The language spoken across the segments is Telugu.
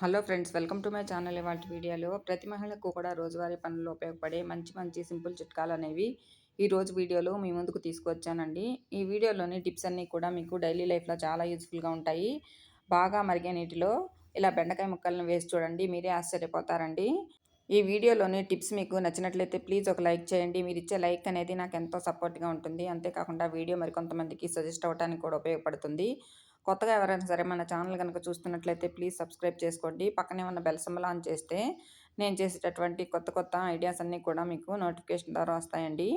Hello friends welcome to my channel ఇవాళ వీడియోలో. ప్రతి మహిళకు కూడా రోజువారీ పనుల్లో ఉపయోగపడే మంచి మంచి సింపుల్ చిట్కాలు అనేవి ఈ రోజు వీడియోలో మీ ముందుకు తీసుకొచ్చానండి ఈ వీడియోలోని టిప్స్ అన్నీ కూడా మీకు డైలీ లైఫ్లో చాలా యూస్ఫుల్గా ఉంటాయి. బాగా మరిగే నీటిలో ఇలా బెండకాయ ముక్కలను వేసి చూడండి మీరే ఆశ్చర్యపోతారండి. ఈ వీడియోలోని టిప్స్ మీకు నచ్చినట్లయితే ప్లీజ్ ఒక లైక్ చేయండి. మీరు ఇచ్చే లైక్ అనేది నాకు ఎంతో సపోర్ట్గా ఉంటుంది. అంతేకాకుండా వీడియో మరికొంతమందికి సజెస్ట్ అవ్వడానికి కూడా ఉపయోగపడుతుంది. కొత్తగా ఎవరైనా సరే మన ఛానల్ కనుక చూస్తున్నట్లయితే ప్లీజ్ సబ్స్క్రైబ్ చేసుకోండి. పక్కనే ఉన్న బెల్ సింబల్ ఆన్ చేస్తే నేను చేసేటటువంటి కొత్త కొత్త ఐడియాస్ అన్నీ కూడా మీకు నోటిఫికేషన్ ద్వారా వస్తాయండి.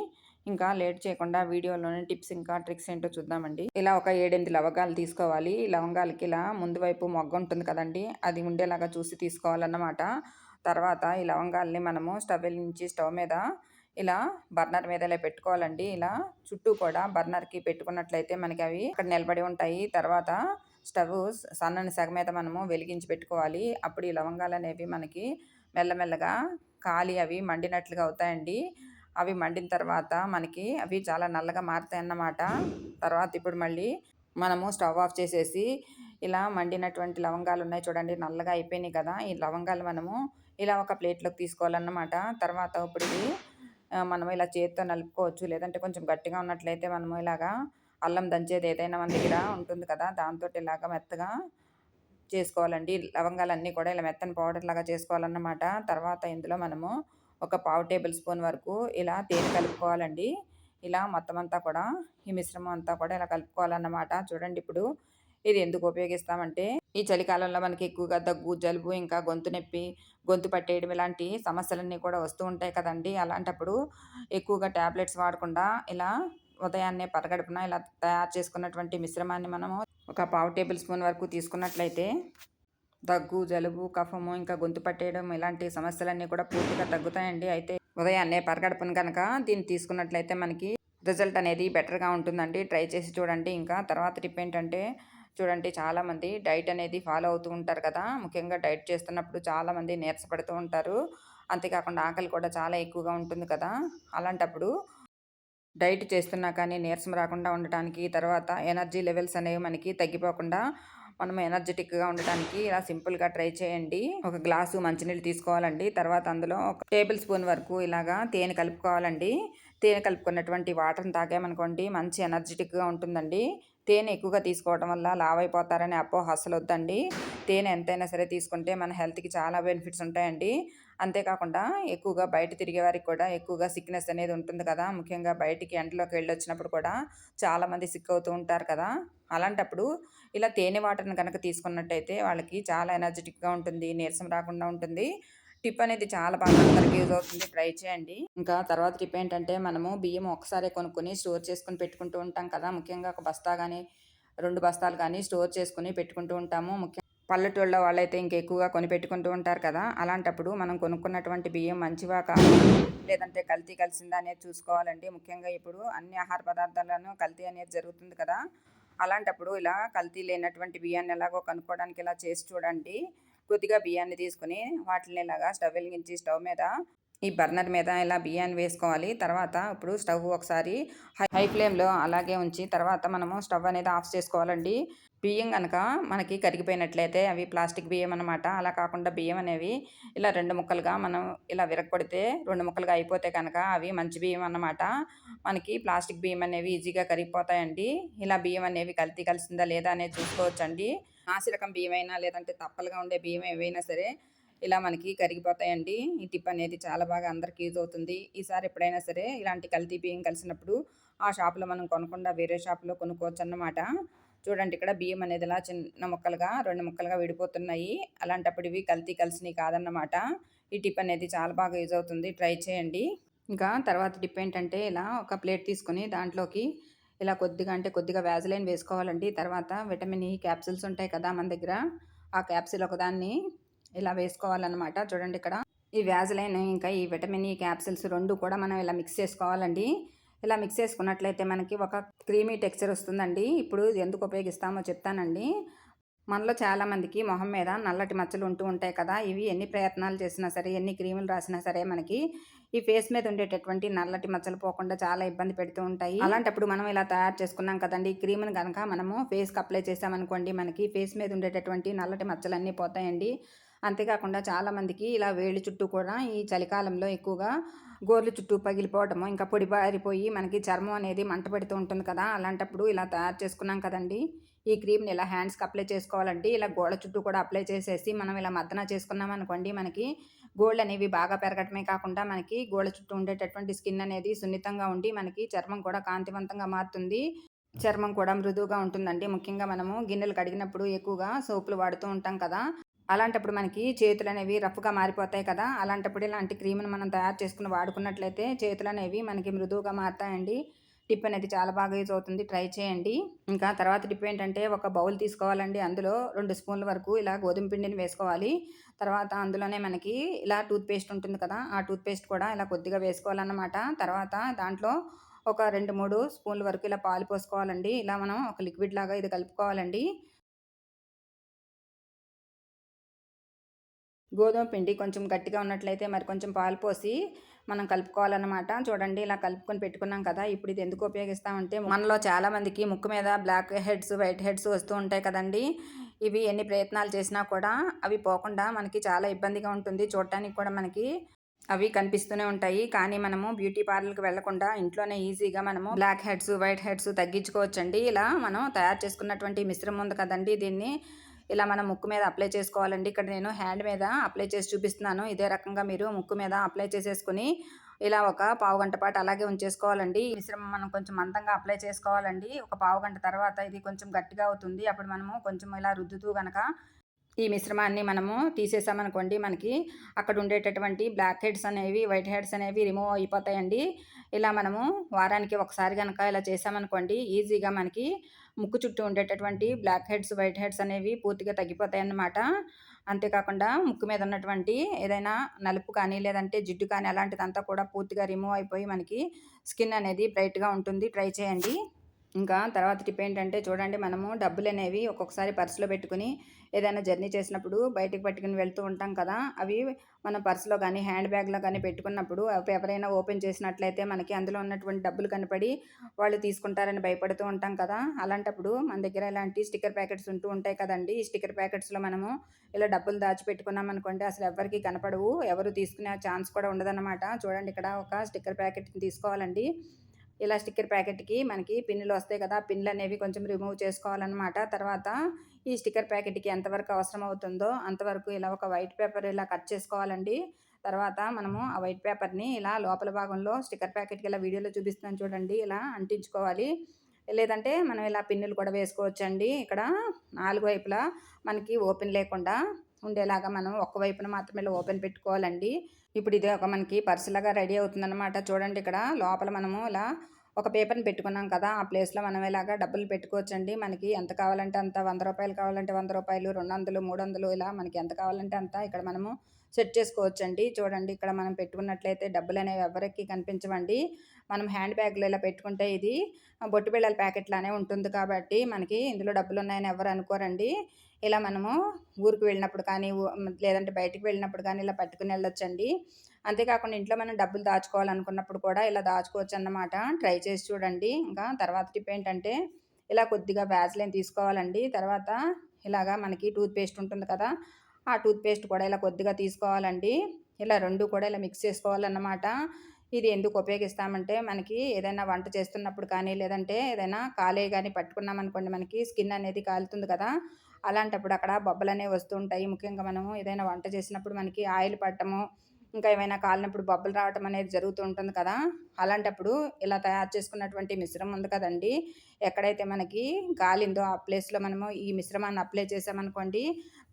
ఇంకా లేట్ చేయకుండా వీడియోలోనే టిప్స్ ఇంకా ట్రిక్స్ ఏంటో చూద్దామండి. ఇలా ఒక ఏడెనిమిది లవంగాలు తీసుకోవాలి. లవంగాలకి ఇలా ముందు వైపు మొగ్గ ఉంటుంది కదండి అది ఉండేలాగా చూసి తీసుకోవాలన్నమాట. తర్వాత ఈ లవంగాల్ని మనము స్టవ్ నుంచి స్టవ్ మీద ఇలా బర్నర్ మీద ఇలా పెట్టుకోవాలండి. ఇలా చుట్టూ కూడా బర్నర్కి పెట్టుకున్నట్లయితే మనకి అవి అక్కడ నిలబడి ఉంటాయి. తర్వాత స్టవ్ సన్నని సగ మీద మనము వెలిగించి పెట్టుకోవాలి. అప్పుడు ఈ లవంగాలు అనేవి మనకి మెల్లమెల్లగా కాలి అవి మండినట్లుగా అవుతాయండి. అవి మండిన తర్వాత మనకి అవి చాలా నల్లగా మారుతాయి అన్నమాట తర్వాత ఇప్పుడు మళ్ళీ మనము స్టవ్ ఆఫ్ చేసేసి ఇలా మండినటువంటి లవంగాలు ఉన్నాయి చూడండి నల్లగా అయిపోయినాయి కదా. ఈ లవంగాలు మనము ఇలా ఒక ప్లేట్లోకి తీసుకోవాలన్నమాట. తర్వాత ఇప్పుడు ఇది మనం ఇలా చేతితో నలుపుకోవచ్చు లేదంటే కొంచెం గట్టిగా ఉన్నట్లయితే మనము ఇలాగా అల్లం దంచేది ఏదైనా మన దగ్గర ఉంటుంది కదా దాంతో ఇలాగ మెత్తగా చేసుకోవాలండి. లవంగాలన్నీ కూడా ఇలా మెత్తని పౌడర్ లాగా చేసుకోవాలన్నమాట. తర్వాత ఇందులో మనము ఒక పావు టేబుల్ స్పూన్ వరకు ఇలా తేనె కలుపుకోవాలండి. ఇలా మొత్తం అంతా కూడా ఈ మిశ్రమం అంతా కూడా ఇలా కలుపుకోవాలన్నమాట. చూడండి ఇప్పుడు ఇది ఎందుకు ఉపయోగిస్తామంటే ఈ చలికాలంలో మనకి ఎక్కువగా దగ్గు జలుబు ఇంకా గొంతు నొప్పి గొంతు పట్టేయడం ఇలాంటి సమస్యలన్నీ కూడా వస్తూ ఉంటాయి కదండి. అలాంటప్పుడు ఎక్కువగా ట్యాబ్లెట్స్ వాడకుండా ఇలా ఉదయాన్నే పరగడుపున ఇలా తయారు చేసుకున్నటువంటి మిశ్రమాన్ని మనము ఒక పావు టేబుల్ స్పూన్ వరకు తీసుకున్నట్లయితే దగ్గు జలుబు కఫము ఇంకా గొంతు పట్టేయడం ఇలాంటి సమస్యలన్నీ కూడా పూర్తిగా తగ్గుతాయండి. అయితే ఉదయాన్నే పరగడుపున కనుక దీన్ని తీసుకున్నట్లయితే మనకి రిజల్ట్ అనేది బెటర్గా ఉంటుందండి. ట్రై చేసి చూడండి. ఇంకా తర్వాత టిప్ ఏంటంటే చూడండి చాలామంది డైట్ అనేది ఫాలో అవుతూ ఉంటారు కదా. ముఖ్యంగా డైట్ చేస్తున్నప్పుడు చాలామంది నీరసపడుతూ ఉంటారు. అంతేకాకుండా ఆకలి కూడా చాలా ఎక్కువగా ఉంటుంది కదా. అలాంటప్పుడు డైట్ చేస్తున్నా కానీ నీరసం రాకుండా ఉండటానికి తర్వాత ఎనర్జీ లెవెల్స్ అనేవి మనకి తగ్గిపోకుండా మనం ఎనర్జెటిక్గా ఉండటానికి ఇలా సింపుల్గా ట్రై చేయండి. ఒక గ్లాసు మంచినీళ్ళు తీసుకోవాలండి. తర్వాత అందులో ఒక టేబుల్ స్పూన్ వరకు ఇలాగా తేనె కలుపుకోవాలండి. తేనె కలుపుకున్నటువంటి వాటర్ని తాగామనుకోండి మంచి ఎనర్జెటిక్గా ఉంటుందండి. తేనె ఎక్కువగా తీసుకోవడం వల్ల లావ్ అయిపోతారని అపోహ అసలు వద్దండి తేనె ఎంతైనా సరే తీసుకుంటే మన హెల్త్కి చాలా బెనిఫిట్స్ ఉంటాయండి. అంతేకాకుండా ఎక్కువగా బయట తిరిగే వారికి కూడా ఎక్కువగా సిక్నెస్ అనేది ఉంటుంది కదా. ముఖ్యంగా బయటికి ఎండలోకి వెళ్ళి వచ్చినప్పుడు కూడా చాలామంది సిక్ అవుతూ ఉంటారు కదా. అలాంటప్పుడు ఇలా తేనె వాటర్ని కనుక తీసుకున్నట్టయితే వాళ్ళకి చాలా ఎనర్జెటిక్గా ఉంటుంది నీరసం రాకుండా ఉంటుంది. టిప్ అనేది చాలా బాగా అందరికి యూజ్ అవుతుంది. ట్రై చేయండి. ఇంకా తర్వాత టిప్ ఏంటంటే మనము బియ్యం ఒకసారి కొనుక్కొని స్టోర్ చేసుకుని పెట్టుకుంటూ ఉంటాం కదా. ముఖ్యంగా ఒక బస్తా కానీ రెండు బస్తాలు కానీ స్టోర్ చేసుకుని పెట్టుకుంటూ ఉంటాము. ముఖ్యంగా పల్లెటూళ్ళ వాళ్ళైతే ఇంకెక్కువగా కొని పెట్టుకుంటూ ఉంటారు కదా. అలాంటప్పుడు మనం కొనుక్కున్నటువంటి బియ్యం మంచివా కాదు? లేదంటే కల్తీ కలిసిందా అనేది చూసుకోవాలండి. ముఖ్యంగా ఇప్పుడు అన్ని ఆహార పదార్థాలను కల్తీ అనేది జరుగుతుంది కదా. అలాంటప్పుడు ఇలా కల్తీ లేనటువంటి బియ్యాన్ని ఎలాగో కనుక్కోవడానికి ఇలా చేసి చూడండి. కొద్దిగా బియ్యాన్ని తీసుకుని వాటిని ఇలాగా స్టవ్ వెలిగించి స్టవ్ మీద ఈ బర్నర్ మీద ఇలా బియ్యాన్ని వేసుకోవాలి. తర్వాత ఇప్పుడు స్టవ్ ఒకసారి హై ఫ్లేమ్లో అలాగే ఉంచి తర్వాత మనము స్టవ్ అనేది ఆఫ్ చేసుకోవాలండి. బియ్యం కనుక మనకి కరిగిపోయినట్లయితే అవి ప్లాస్టిక్ బియ్యం అనమాట అలా కాకుండా బియ్యం అనేవి ఇలా రెండు ముక్కలుగా మనం ఇలా విరగొడితే రెండు ముక్కలుగా అయిపోతే కనుక అవి మంచి బియ్యం అన్నమాట. మనకి ప్లాస్టిక్ బియ్యం అనేవి ఈజీగా కరిగిపోతాయండి. ఇలా బియ్యం అనేవి కల్తీ కలిసిందా లేదా అనేది చూసుకోవచ్చండి. నాసిరకం బియ్యం అయినా లేదంటే తప్పలుగా ఉండే బియ్యం ఏవైనా సరే ఇలా మనకి కరిగిపోతాయండి. ఈ టిప్ అనేది చాలా బాగా అందరికీ యూజ్ అవుతుంది. ఈసారి ఎప్పుడైనా సరే ఇలాంటి కల్తీ బియ్యం కలిసినప్పుడు ఆ షాప్లో మనం కొనకుండా వేరే షాప్లో కొనుక్కోవచ్చు అన్నమాట చూడండి ఇక్కడ బియ్యం అనేది ఇలా చిన్న ముక్కలుగా రెండు ముక్కలుగా విడిపోతున్నాయి. అలాంటప్పుడు ఇవి కల్తీ కలిసినవి కాదన్నమాట. ఈ టిప్ అనేది చాలా బాగా యూజ్ అవుతుంది. ట్రై చేయండి. ఇంకా తర్వాత టిప్ ఏంటంటే ఇలా ఒక ప్లేట్ తీసుకొని దాంట్లోకి ఇలా కొద్దిగా అంటే కొద్దిగా వ్యాజిలైన్ వేసుకోవాలండి. తర్వాత విటమిన్ ఈ క్యాప్సిల్స్ ఉంటాయి కదా మన దగ్గర. ఆ క్యాప్సిల్ ఒకదాన్ని ఇలా వేసుకోవాలన్నమాట. చూడండి ఇక్కడ. ఈ వ్యాజిలైన్ ఇంకా ఈ విటమిన్ ఈ క్యాప్సిల్స్ రెండు కూడా మనం ఇలా మిక్స్ చేసుకోవాలండి. ఇలా మిక్స్ చేసుకున్నట్లయితే మనకి ఒక క్రీమీ టెక్స్చర్ వస్తుందండి. ఇప్పుడు ఎందుకు ఉపయోగిస్తామో చెప్తానండి. మనలో చాలామందికి మొహం మీద నల్లటి మచ్చలు ఉంటూ ఉంటాయి కదా. ఇవి ఎన్ని ప్రయత్నాలు చేసినా సరే ఎన్ని క్రీములు రాసినా సరే మనకి ఈ ఫేస్ మీద ఉండేటటువంటి నల్లటి మచ్చలు పోకుండా చాలా ఇబ్బంది పెడుతూ ఉంటాయి. అలాంటప్పుడు మనం ఇలా తయారు చేసుకున్నాం కదండి. ఈ క్రీమ్ను కనుక మనము ఫేస్కి అప్లై చేసామనుకోండి మనకి ఫేస్ మీద ఉండేటటువంటి నల్లటి మచ్చలన్నీ పోతాయండి. అంతేకాకుండా చాలామందికి ఇలా వేళ్ళు చుట్టూ కూడా ఈ చలికాలంలో ఎక్కువగా గోర్లు చుట్టూ పగిలిపోవటము ఇంకా పొడి బారిపోయి మనకి చర్మం అనేది మంట పెడుతూ ఉంటుంది కదా. అలాంటప్పుడు ఇలా తయారు చేసుకున్నాం కదండి. ఈ క్రీమ్ని ఇలా హ్యాండ్స్కి అప్లై చేసుకోవాలండి ఇలా గోడ చుట్టూ కూడా అప్లై చేసేసి మనం ఇలా మద్దన చేసుకున్నాం అనుకోండి మనకి గోల్డ్ అనేవి బాగా పెరగటమే కాకుండా మనకి గోడ చుట్టూ ఉండేటటువంటి స్కిన్ అనేది సున్నితంగా ఉండి మనకి చర్మం కూడా కాంతివంతంగా మారుతుంది. చర్మం కూడా మృదువుగా ఉంటుందండి. ముఖ్యంగా మనము గిన్నెలు కడిగినప్పుడు ఎక్కువగా సోపులు వాడుతూ ఉంటాం కదా. అలాంటప్పుడు మనకి చేతులు అనేవి రఫ్గా మారిపోతాయి కదా. అలాంటప్పుడు ఇలాంటి క్రీమ్ని మనం తయారు చేసుకుని వాడుకున్నట్లయితే చేతులు అనేవి మనకి మృదువుగా మారుతాయండి. టిప్ అనేది చాలా బాగా యూజ్ అవుతుంది. ట్రై చేయండి. ఇంకా తర్వాత టిప్ ఏంటంటే ఒక బౌల్ తీసుకోవాలండి. అందులో రెండు స్పూన్ల వరకు ఇలా గోధుమ పిండిని వేసుకోవాలి. తర్వాత అందులోనే మనకి ఇలా టూత్ పేస్ట్ ఉంటుంది కదా ఆ టూత్ పేస్ట్ కూడా ఇలా కొద్దిగా వేసుకోవాలన్నమాట. తర్వాత దాంట్లో ఒక రెండు మూడు స్పూన్ల వరకు ఇలా పాలు పోసుకోవాలండి. ఇలా మనం ఒక లిక్విడ్ లాగా ఇది కలుపుకోవాలండి. గోధుమ పిండి కొంచెం గట్టిగా ఉన్నట్లయితే మరి కొంచెం పాలు పోసి మనం కలుపుకోవాలన్నమాట. చూడండి ఇలా కలుపుకొని పెట్టుకున్నాం కదా ఇప్పుడు ఇది ఎందుకు ఉపయోగిస్తామంటే మనలో చాలామందికి ముక్కు మీద బ్లాక్ హెడ్స్ వైట్ హెడ్స్ వస్తూ ఉంటాయి కదండి. ఇవి ఎన్ని ప్రయత్నాలు చేసినా కూడా అవి పోకుండా మనకి చాలా ఇబ్బందిగా ఉంటుంది. చూడటానికి కూడా మనకి అవి కనిపిస్తూనే ఉంటాయి. కానీ మనము బ్యూటీ పార్లర్కి వెళ్ళకుండా ఇంట్లోనే ఈజీగా మనము బ్లాక్ హెడ్స్ వైట్ హెడ్స్ తగ్గించుకోవచ్చండి. ఇలా మనం తయారు చేసుకున్నటువంటి మిశ్రమం ఉంది కదండి దీన్ని. ఇలా మనం ముక్కు మీద అప్లై చేసుకోవాలండి. ఇక్కడ నేను హ్యాండ్ మీద అప్లై చేసి చూపిస్తున్నాను. ఇదే రకంగా మీరు ముక్కు మీద అప్లై చేసేసుకుని ఇలా ఒక పావు గంట పాటు అలాగే ఉంచేసుకోవాలండి. ఈ మిశ్రమం మనం కొంచెం మందంగా అప్లై చేసుకోవాలండి. ఒక పావు గంట తర్వాత ఇది కొంచెం గట్టిగా అవుతుంది. అప్పుడు మనము కొంచెం ఇలా రుద్దుతూ కనుక ఈ మిశ్రమాన్ని మనము తీసేసామనుకోండి మనకి అక్కడ ఉండేటటువంటి బ్లాక్ హెడ్స్ అనేవి వైట్ హెడ్స్ అనేవి రిమూవ్ అయిపోతాయండి. ఇలా మనము వారానికి ఒకసారి కనుక ఇలా చేసామనుకోండి ఈజీగా మనకి ముక్కు చుట్టూ ఉండేటటువంటి బ్లాక్ హెడ్స్ వైట్ హెడ్స్ అనేవి పూర్తిగా తగ్గిపోతాయి అన్నమాట అంతేకాకుండా ముక్కు మీద ఉన్నటువంటి ఏదైనా నలుపు కానీ లేదంటే జిడ్డు కానీ అలాంటిదంతా కూడా పూర్తిగా రిమూవ్ అయిపోయి మనకి స్కిన్ అనేది బ్రైట్గా ఉంటుంది. ట్రై చేయండి. ఇంకా తర్వాత టిప్ ఏంటంటే చూడండి మనము డబ్బులు అనేవి ఒక్కొక్కసారి పర్సులో పెట్టుకుని ఏదైనా జర్నీ చేసినప్పుడు బయటికి పట్టుకుని వెళ్తూ ఉంటాం కదా అవి మన పర్సులో కానీ హ్యాండ్ బ్యాగ్లో కానీ పెట్టుకున్నప్పుడు అవి ఎవరైనా ఓపెన్ చేసినట్లయితే మనకి అందులో ఉన్నటువంటి డబ్బులు కనపడి వాళ్ళు తీసుకుంటారని భయపడుతూ ఉంటాం కదా. అలాంటప్పుడు మన దగ్గర ఇలాంటి స్టిక్కర్ ప్యాకెట్స్ ఉంటూ ఉంటాయి కదండి. ఈ స్టిక్కర్ ప్యాకెట్స్లో మనము ఇలా డబ్బులు దాచిపెట్టుకున్నాం అనుకోండి అసలు ఎవరికి కనపడవు. ఎవరు తీసుకునే ఛాన్స్ కూడా ఉండదన్నమాట. చూడండి ఇక్కడ ఒక స్టిక్కర్ ప్యాకెట్ తీసుకోవాలండి. ఇలా స్టిక్కర్ ప్యాకెట్కి మనకి పిన్నులు వస్తాయి కదా పిన్లు అనేవి కొంచెం రిమూవ్ చేసుకోవాలన్నమాట. తర్వాత ఈ స్టిక్కర్ ప్యాకెట్కి ఎంతవరకు అవసరం అవుతుందో అంతవరకు ఇలా ఒక వైట్ పేపర్ ఇలా కట్ చేసుకోవాలండి. తర్వాత మనము ఆ వైట్ పేపర్ని ఇలా లోపల భాగంలో స్టిక్కర్ ప్యాకెట్కి ఇలా వీడియోలో చూపిస్తున్నాను చూడండి ఇలా అంటించుకోవాలి. లేదంటే మనం ఇలా పిన్నులు కూడా వేసుకోవచ్చండి. ఇక్కడ నాలుగు వైపులా మనకి ఓపెన్ లేకుండా ఉండేలాగా మనం ఒక్క వైపున మాత్రమే ఇలా ఓపెన్ పెట్టుకోవాలండి. ఇప్పుడు ఇది ఒక మనకి పర్సులాగా రెడీ అవుతుందన్నమాట. చూడండి ఇక్కడ లోపల మనము ఇలా ఒక పేపర్ని పెట్టుకున్నాం కదా ఆ ప్లేస్లో మనం ఇలాగా డబ్బులు పెట్టుకోవచ్చండి? మనకి ఎంత కావాలంటే అంత వంద రూపాయలు కావాలంటే వంద రూపాయలు రెండు వందలు మూడు వందలు ఇలా మనకి ఎంత కావాలంటే అంత ఇక్కడ మనము సెట్ చేసుకోవచ్చండి. చూడండి ఇక్కడ మనం పెట్టుకున్నట్లయితే డబ్బులు అనేవి ఎవరికి కనిపించవండి. మనం హ్యాండ్ బ్యాగ్లో ఇలా పెట్టుకుంటే ఇది బొట్టు బిళ్ళల ప్యాకెట్లానే ఉంటుంది కాబట్టి మనకి ఇందులో డబ్బులు ఉన్నాయని ఎవరు అనుకోరండి. ఇలా మనము ఊరికి వెళ్ళినప్పుడు కానీ లేదంటే బయటికి వెళ్ళినప్పుడు కానీ ఇలా పట్టుకుని వెళ్ళొచ్చండి. అంతేకాకుండా ఇంట్లో మనం డబ్బులు దాచుకోవాలనుకున్నప్పుడు కూడా ఇలా దాచుకోవచ్చు అన్నమాట ట్రై చేసి చూడండి. ఇంకా తర్వాత టిప్ ఏంటంటే ఇలా కొద్దిగా వ్యాజ్లైన్ తీసుకోవాలండి. తర్వాత ఇలాగా మనకి టూత్ పేస్ట్ ఉంటుంది కదా ఆ టూత్ పేస్ట్ కూడా ఇలా కొద్దిగా తీసుకోవాలండి. ఇలా రెండు కూడా ఇలా మిక్స్ చేసుకోవాలన్నమాట. ఇది ఎందుకు ఉపయోగిస్తామంటే మనకి ఏదైనా వంట చేస్తున్నప్పుడు కానీ లేదంటే ఏదైనా కాలే కానీ పట్టుకున్నాం అనుకోండి మనకి స్కిన్ అనేది కాలుతుంది కదా అలాంటప్పుడు అక్కడ బొబ్బలు అనేవి వస్తుంటాయి ముఖ్యంగా మనము ఏదైనా వంట చేసినప్పుడు మనకి ఆయిల్ పట్టము ఇంకా ఏమైనా కాలినప్పుడు బొబ్బలు రావటం అనేది జరుగుతూ ఉంటుంది కదా. అలాంటప్పుడు ఇలా తయారు చేసుకున్నటువంటి మిశ్రమం ఉంది కదండి. ఎక్కడైతే మనకి గాలిందో ఆ ప్లేస్లో మనము ఈ మిశ్రమాన్ని అప్లై చేసామనుకోండి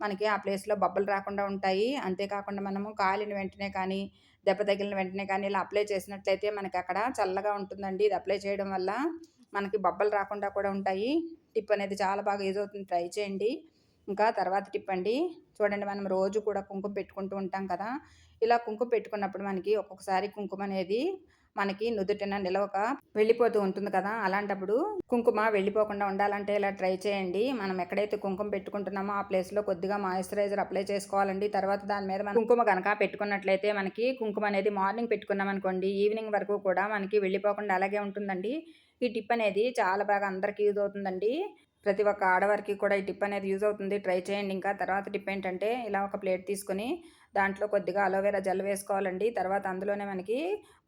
మనకి ఆ ప్లేస్లో బొబ్బలు రాకుండా ఉంటాయి. అంతేకాకుండా మనము కాలిన వెంటనే కానీ దెబ్బ తగిలిన వెంటనే కానీ ఇలా అప్లై చేసినట్లయితే మనకి అక్కడ చల్లగా ఉంటుందండి. ఇది అప్లై చేయడం వల్ల మనకి బొబ్బలు రాకుండా కూడా ఉంటాయి. టిప్ అనేది చాలా బాగా యూజ్ అవుతుంది. ట్రై చేయండి. ఇంకా తర్వాత టిప్ అండి. చూడండి మనం రోజు కూడా కుంకుమ పెట్టుకుంటూ ఉంటాం కదా. ఇలా కుంకుమ పెట్టుకున్నప్పుడు మనకి ఒక్కొక్కసారి కుంకుమ అనేది మనకి నుదుటిన నిలవక వెళ్ళిపోతూ ఉంటుంది కదా. అలాంటప్పుడు కుంకుమ వెళ్ళిపోకుండా ఉండాలంటే ఇలా ట్రై చేయండి. మనం ఎక్కడైతే కుంకుమ పెట్టుకుంటున్నామో ఆ ప్లేస్లో కొద్దిగా మాయిశ్చరైజర్ అప్లై చేసుకోవాలండి. తర్వాత దాని మీద మనం కుంకుమ కనుక పెట్టుకున్నట్లయితే మనకి కుంకుమ అనేది మార్నింగ్ పెట్టుకున్నాం అనుకోండి ఈవినింగ్ వరకు కూడా మనకి వెళ్ళిపోకుండా అలాగే ఉంటుందండి. ఈ టిప్ అనేది చాలా బాగా అందరికీ యూజ్ అవుతుందండి. ప్రతి ఒక్క ఆడవారికి కూడా ఈ టిప్ అనేది యూజ్ అవుతుంది. ట్రై చేయండి ఇంకా. తర్వాత టిప్ ఏంటంటే ఇలా ఒక ప్లేట్ తీసుకొని దాంట్లో కొద్దిగా అలోవెరా జెల్ వేసుకోవాలండి. తర్వాత అందులోనే మనకి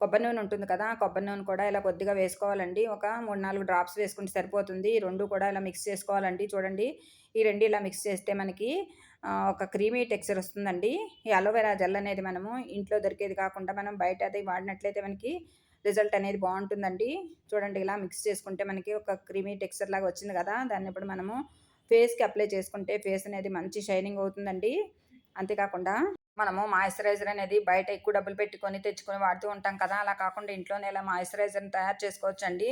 కొబ్బరి నూనె ఉంటుంది కదా కొబ్బరి నూనె కూడా ఇలా కొద్దిగా వేసుకోవాలండి. ఒక మూడు నాలుగు డ్రాప్స్ వేసుకుంటే సరిపోతుంది. ఈ రెండు కూడా ఇలా మిక్స్ చేసుకోవాలండి. చూడండి ఈ రెండు ఇలా మిక్స్ చేస్తే మనకి ఒక క్రీమీ టెక్స్చర్ వస్తుందండి. ఈ అలోవెరా జెల్ అనేది మనము ఇంట్లో దొరికేది కాకుండా మనం బయట అది వాడినట్లయితే మనకి రిజల్ట్ అనేది బాగుంటుందండి. చూడండి ఇలా మిక్స్ చేసుకుంటే మనకి ఒక క్రీమీ టెక్స్చర్ లాగా వచ్చింది కదా దాన్ని ఇప్పుడు మనము ఫేస్కి అప్లై చేసుకుంటే ఫేస్ అనేది మంచి షైనింగ్ అవుతుందండి. అంతేకాకుండా మనము మాయిశ్చరైజర్ అనేది బయట ఎక్కువ డబ్బులు పెట్టుకొని తెచ్చుకొని వాడుతూ ఉంటాం కదా. అలా కాకుండా ఇంట్లోనే ఇలా మాయిశ్చరైజర్ని తయారు చేసుకోవచ్చండి.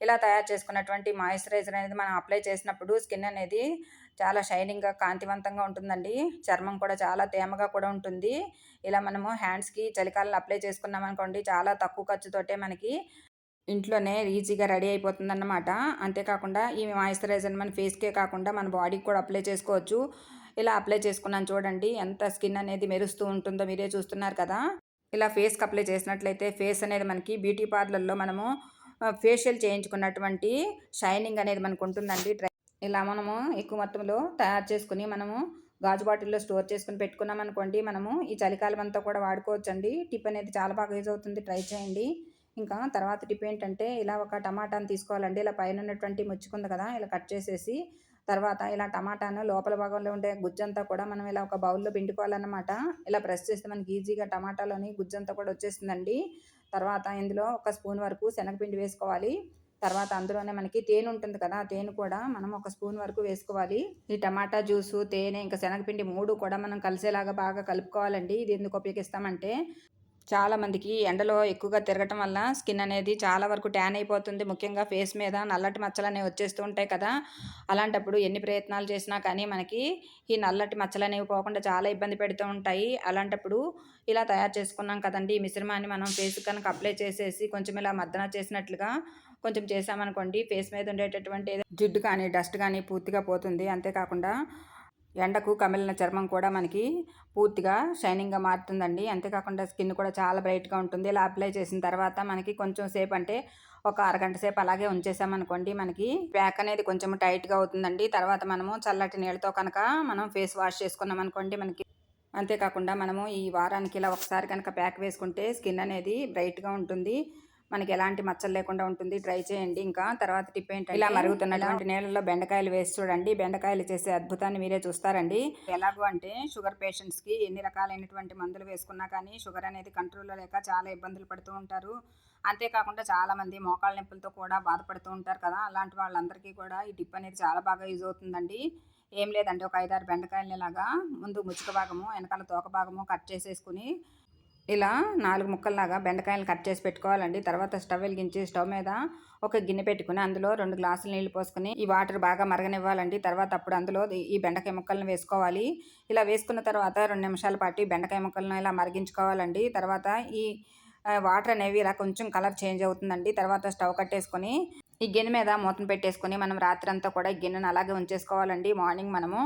ఇలా తయారు చేసుకున్నటువంటి మాయిశ్చరైజర్ అనేది మనం అప్లై చేసినప్పుడు స్కిన్ అనేది చాలా షైనింగ్గా కాంతివంతంగా ఉంటుందండి. చర్మం కూడా చాలా తేమగా కూడా ఉంటుంది. ఇలా మనము హ్యాండ్స్కి చలికాలంలో అప్లై చేసుకున్నామనుకోండి చాలా తక్కువ ఖర్చుతోటే మనకి ఇంట్లోనే ఈజీగా రెడీ అయిపోతుందన్నమాట. అంతేకాకుండా ఈ మాయిశ్చరైజర్ మన ఫేస్కే కాకుండా మన బాడీకి కూడా అప్లై చేసుకోవచ్చు. ఇలా అప్లై చేసుకున్నాను చూడండి. ఎంత స్కిన్ అనేది మెరుస్తూ ఉంటుందో మీరే చూస్తున్నారు కదా. ఇలా ఫేస్కి అప్లై చేసినట్లయితే ఫేస్ అనేది మనకి బ్యూటీ పార్లర్లో మనము ఫేషియల్ చేయించుకున్నటువంటి షైనింగ్ అనేది మనకు ఉంటుందండి. ఇలా మనము ఎక్కువ మొత్తంలో తయారు చేసుకుని మనము గాజు బాటిల్లో స్టోర్ చేసుకుని పెట్టుకున్నాం అనుకోండి మనము ఈ చలికాలం అంతా కూడా వాడుకోవచ్చండి. టిప్ అనేది చాలా బాగా యూజ్ అవుతుంది. ట్రై చేయండి. ఇంకా తర్వాత టిప్ ఏంటంటే ఇలా ఒక టమాటాని తీసుకోవాలండి. ఇలా పైన ఉన్నటువంటి ముచ్చుకుంది కదా ఇలా కట్ చేసేసి తర్వాత ఇలా టమాటాను లోపల భాగంలో ఉండే గుజ్జంతా కూడా మనం ఇలా ఒక బౌల్లో పిండుకోవాలన్నమాట. ఇలా ప్రెస్ చేస్తే మనకి ఈజీగా టమాటాలోని గుజ్జంతా కూడా వచ్చేస్తుందండి. తర్వాత ఇందులో ఒక స్పూన్ వరకు శనగపిండి వేసుకోవాలి. తర్వాత అందులోనే మనకి తేనె ఉంటుంది కదా తేనె కూడా మనం ఒక స్పూన్ వరకు వేసుకోవాలి. ఈ టమాటా జ్యూసు తేనె ఇంకా శనగపిండి మూడు కూడా మనం కలిసేలాగా బాగా కలుపుకోవాలండి. ఇది ఎందుకు ఉపయోగిస్తామంటే చాలామందికి ఎండలో ఎక్కువగా తిరగటం వల్ల స్కిన్ అనేది చాలా వరకు ట్యాన్ అయిపోతుంది. ముఖ్యంగా ఫేస్ మీద నల్లటి మచ్చలు అనేవి వచ్చేస్తూ ఉంటాయి కదా. అలాంటప్పుడు ఎన్ని ప్రయత్నాలు చేసినా కానీ మనకి ఈ నల్లటి మచ్చలు అనేవి పోకుండా చాలా ఇబ్బంది పెడుతూ ఉంటాయి. అలాంటప్పుడు ఇలా తయారు చేసుకున్నాం కదండి. ఈ మిశ్రమాన్ని మనం ఫేస్ కనుక అప్లై చేసేసి కొంచెం ఇలా మద్దన చేసినట్లుగా కొంచెం చేసామనుకోండి ఫేస్ మీద ఉండేటటువంటి జిడ్డు కానీ డస్ట్ కానీ పూర్తిగా పోతుంది. అంతేకాకుండా ఎండకు కమిలిన చర్మం కూడా మనకి పూర్తిగా షైనింగ్గా మారుతుందండి. అంతేకాకుండా స్కిన్ కూడా చాలా బ్రైట్గా ఉంటుంది. ఇలా అప్లై చేసిన తర్వాత మనకి కొంచెం సేపు అంటే ఒక అరగంట సేపు అలాగే ఉంచేసామనుకోండి మనకి ప్యాక్ అనేది కొంచెం టైట్గా అవుతుందండి. తర్వాత మనము చల్లటి నీళ్ళతో కనుక మనం ఫేస్ వాష్ చేసుకున్నాం అనుకోండి మనకి అంతేకాకుండా మనము ఈ వారానికి ఇలా ఒకసారి కనుక ప్యాక్ వేసుకుంటే స్కిన్ అనేది బ్రైట్గా ఉంటుంది. మనకి ఎలాంటి మచ్చలు లేకుండా ఉంటుంది. ట్రై చేయండి. ఇంకా తర్వాత టిప్ ఏంటంటే ఇలా మరుగుతున్నటువంటి నీళ్ళలో బెండకాయలు వేసి చూడండి. బెండకాయలు చేసే అద్భుతాన్ని మీరే చూస్తారండి. ఎలాగో అంటే షుగర్ పేషెంట్స్కి ఎన్ని రకాలైనటువంటి మందులు వేసుకున్నా కానీ షుగర్ అనేది కంట్రోల్లో లేక చాలా ఇబ్బందులు పడుతూ ఉంటారు. అంతేకాకుండా చాలామంది మోకాళ్ళ నొప్పులతో కూడా బాధపడుతూ ఉంటారు కదా. అలాంటి వాళ్ళందరికీ కూడా ఈ టిప్ అనేది చాలా బాగా యూజ్ అవుతుందండి. ఏం లేదండి. ఒక ఐదారు బెండకాయలు ఇలాగా ముందు ముచ్చుక భాగము వెనకాల తోక భాగము కట్ చేసేసుకుని ఇలా నాలుగు ముక్కల్లాగా బెండకాయలు కట్ చేసి పెట్టుకోవాలండి. తర్వాత స్టవ్ వెలిగించి స్టవ్ మీద ఒక గిన్నె పెట్టుకుని అందులో రెండు గ్లాసులు నీళ్ళు పోసుకుని ఈ వాటర్ బాగా మరగనివ్వాలండి. తర్వాత అప్పుడు అందులో ఈ బెండకాయ ముక్కలను వేసుకోవాలి. ఇలా వేసుకున్న తర్వాత రెండు నిమిషాల పాటు బెండకాయ ముక్కలను ఇలా మరిగించుకోవాలండి. తర్వాత ఈ వాటర్ అనేవి ఇలా కొంచెం కలర్ చేంజ్ అవుతుందండి. తర్వాత స్టవ్ కట్టేసుకొని ఈ గిన్నె మీద మూతను పెట్టేసుకొని మనం రాత్రి అంతా కూడా ఈ గిన్నెను అలాగే ఉంచేసుకోవాలండి. మార్నింగ్ మనము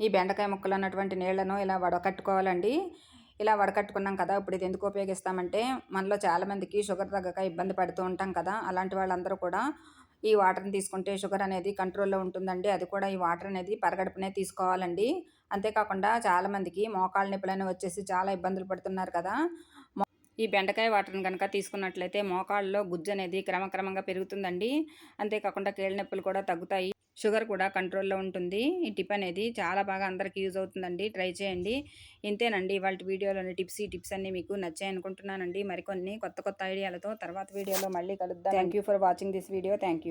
ఈ బెండకాయ ముక్కలు ఉన్నటువంటి నీళ్ళను ఇలా వడకట్టుకోవాలండి. ఇలా వడకట్టుకున్నాం కదా ఇప్పుడు ఇది ఎందుకు ఉపయోగిస్తామంటే మనలో చాలామందికి షుగర్ తగ్గక ఇబ్బంది పడుతూ ఉంటాం కదా అలాంటి వాళ్ళందరూ కూడా ఈ వాటర్ని తీసుకుంటే షుగర్ అనేది కంట్రోల్లో ఉంటుందండి. అది కూడా ఈ వాటర్ అనేది పరగడుపునే తీసుకోవాలండి. అంతేకాకుండా చాలామందికి మోకాళ్ళ నొప్పులని వచ్చేసి చాలా ఇబ్బందులు పడుతున్నారు కదా ఈ బెండకాయ వాటర్ని కనుక తీసుకున్నట్లయితే మోకాళ్ళలో గుజ్జు అనేది క్రమక్రమంగా పెరుగుతుందండి. అంతేకాకుండా కీళ్ళ నొప్పులు కూడా తగ్గుతాయి. షుగర్ కూడా కంట్రోల్లో ఉంటుంది. ఈ టిప్ అనేది చాలా బాగా అందరికీ యూజ్ అవుతుందండి. ట్రై చేయండి. ఇంతేనండి ఇవాళ వీడియోలోని టిప్స్ ఈ టిప్స్ అన్నీ మీకు నచ్చాయి అనుకుంటున్నానండి. మరికొన్ని కొత్త కొత్త ఐడియాలతో తర్వాత వీడియోలో మళ్ళీ కలుద్దాం. Thank for watching this video thank